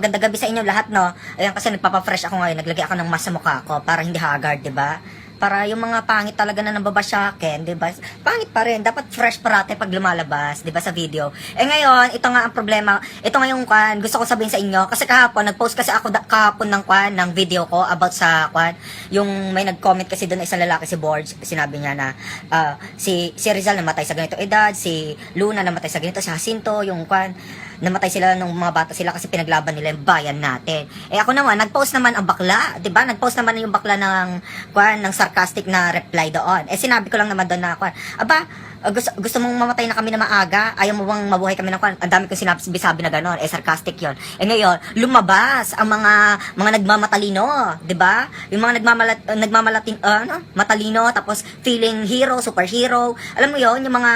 maganda gabi sa inyo lahat, no? Ayan, kasi nagpapa-fresh ako ngayon. Naglagay ako ng mask sa mukha ko para hindi haggard, di ba? Para yung mga pangit talaga na nababa sa akin, di ba? Pangit pa rin. Dapat fresh parate pag lumalabas, di ba, sa video. Eh ngayon, ito nga ang problema. Ito nga yung kwan, gusto ko sabihin sa inyo. Kasi kahapon, nag-post kasi ako kahapon ng kwan, ng video ko about sa kwan. Yung may nag-comment kasi doon isang lalaki si Borge. Sinabi niya na ah, si, si Rizal namatay sa ganito edad, si Luna namatay sa ganito, si Jacinto, yung kwan namatay sila nung mga bata sila kasi pinaglaban nila yung bayan natin. Eh ako naman, nag-post naman ang bakla, 'di ba? Nag-post naman yung bakla ng kwan ng sarcastic na reply doon. Eh sinabi ko lang naman doon na kwan, aba, uh, gusto, gusto mong mamatay na kami na maaga? Ayaw mo bang mabuhay kami ng kwan? Ang dami kong sinabi sabi na gano'n. Eh sarcastic 'yon. Eh ngayon, lumabas ang mga mga nagmamatalino, 'di ba? Yung mga nagmamalat nagmamalatin uh, ano, matalino tapos feeling hero, superhero. Alam mo 'yon, yung mga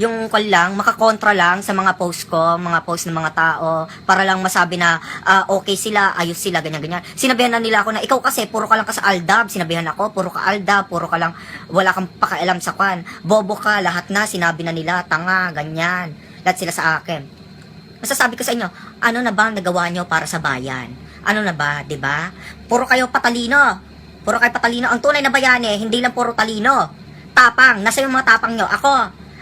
yung kwan lang, makakontra lang sa mga post ko, mga post ng mga tao para lang masabi na ah, okay sila, ayos sila, ganyan ganyan. Sinabihan na nila ako na ikaw kasi puro ka lang ka sa aldab, sinabihan ako, puro ka aldab, puro ka lang wala kang pakialam sa kwan. Bobo ka, lahat na sinabi na nila, tanga, ganyan. Lahat sila sa akin. Masasabi ko sa inyo, ano na ba ang nagawa nyo para sa bayan? Ano na ba, ba? Puro kayo patalino. Puro kayo patalino. Ang tunay na bayani, hindi lang puro talino. Tapang, nasa yung mga tapang nyo. Ako,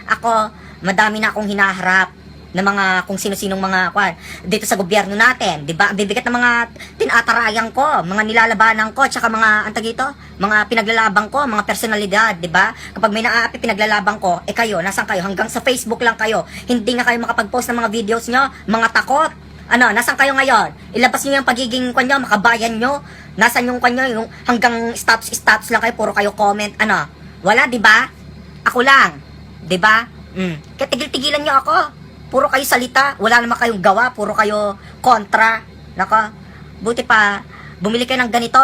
ako, madami na akong hinaharap ng mga kung sino-sinong mga kwan dito sa gobyerno natin, 'di ba? Bibigat ng mga tinatarayan ko, mga nilalabanan ko, tsaka mga antag ito, mga pinaglalaban ko, mga personalidad, 'di ba? Kapag may naaapi pinaglalaban ko, eh kayo, nasan kayo? Hanggang sa Facebook lang kayo. Hindi nga kayo makapag-post ng mga videos nyo, mga takot. Ano, nasan kayo ngayon? Ilabas niyo yung pagiging kwan nyo, makabayan nyo. Nasaan yung kwan nyo, yung hanggang status status lang kayo, puro kayo comment. Ano? Wala, 'di ba? Ako lang. 'Di ba? Mm. Kaya tigil-tigilan nyo ako. Puro kayo salita, wala naman kayong gawa, puro kayo kontra. Nako, buti pa, bumili kayo ng ganito.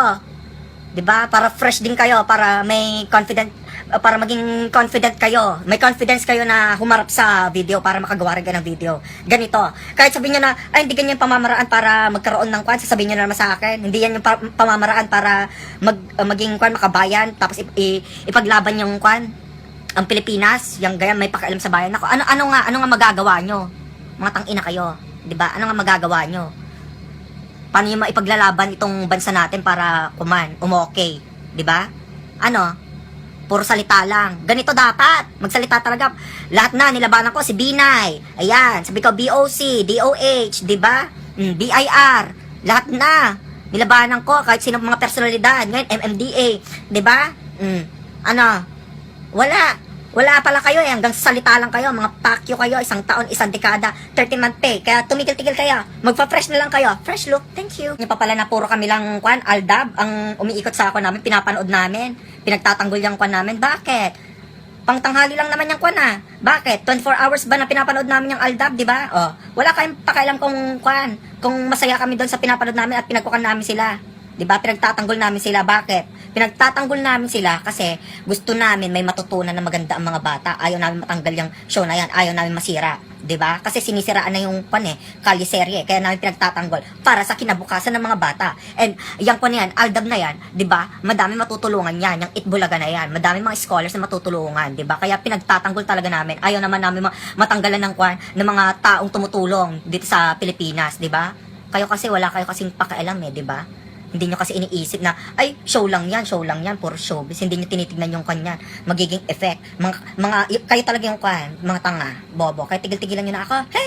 'Di ba? Para fresh din kayo, para may confident para maging confident kayo. May confidence kayo na humarap sa video para makagawa rin kayo ng video. Ganito. Kahit sabihin niyo na, ay hindi ganyan pamamaraan para magkaroon ng kwan, sasabihin niyo na naman sa akin. Hindi yan yung pa- pamamaraan para mag, maging kwan, makabayan, tapos ipaglaban yung kwan, ang Pilipinas, yung ganyan may pakialam sa bayan ako. Ano ano nga ano nga magagawa nyo? Mga tangina kayo, 'di ba? Ano nga magagawa nyo? Paano nyo maipaglalaban itong bansa natin para kuman, umokay, 'di ba? Ano? Puro salita lang. Ganito dapat. Magsalita talaga. Lahat na nilabanan ko si Binay. Ayan, sabi ko BOC, DOH, 'di ba? Mm, BIR. Lahat na. Nilabanan ko kahit sino mga personalidad. Ngayon MMDA, 'di ba? Mm. Ano? Wala. Wala pala kayo eh. Hanggang sa salita lang kayo. Mga pakyo kayo. Isang taon, isang dekada. 30 month pay. Kaya tumigil-tigil kayo. Magpa-fresh na lang kayo. Fresh look. Thank you. Yung pa pala na puro kami lang, kwan, aldab, ang umiikot sa ako namin, pinapanood namin. Pinagtatanggol yung kwan namin. Bakit? Pangtanghali lang naman yung kwan ah. Bakit? 24 hours ba na pinapanood namin yung aldab, di ba? Oh, wala kayong pakialam kung kwan, kung masaya kami doon sa pinapanood namin at pinagkukan namin sila. Di ba? Pinagtatanggol namin sila. Bakit? Pinagtatanggol namin sila kasi gusto namin may matutunan na maganda ang mga bata. Ayaw namin matanggal yung show na yan. Ayaw namin masira. 'di ba? Kasi sinisiraan na yung pan eh, kaliserye. Kaya namin pinagtatanggol para sa kinabukasan ng mga bata. And yung pan yan, aldab na yan, 'di ba? Madami matutulungan yan, yung itbulaga na yan. Madami mga scholars na matutulungan, 'di ba? Kaya pinagtatanggol talaga namin. Ayaw naman namin ma- matanggalan ng kwan ng mga taong tumutulong dito sa Pilipinas, 'di ba? Kayo kasi wala kayo kasing pakialam eh, 'di ba? Hindi nyo kasi iniisip na, ay, show lang yan, show lang yan, puro showbiz. Hindi nyo tinitignan yung kanya, magiging effect. Mga, mga, kayo talaga yung kwan, mga tanga, bobo. Kaya tigil-tigilan nyo na ako, he,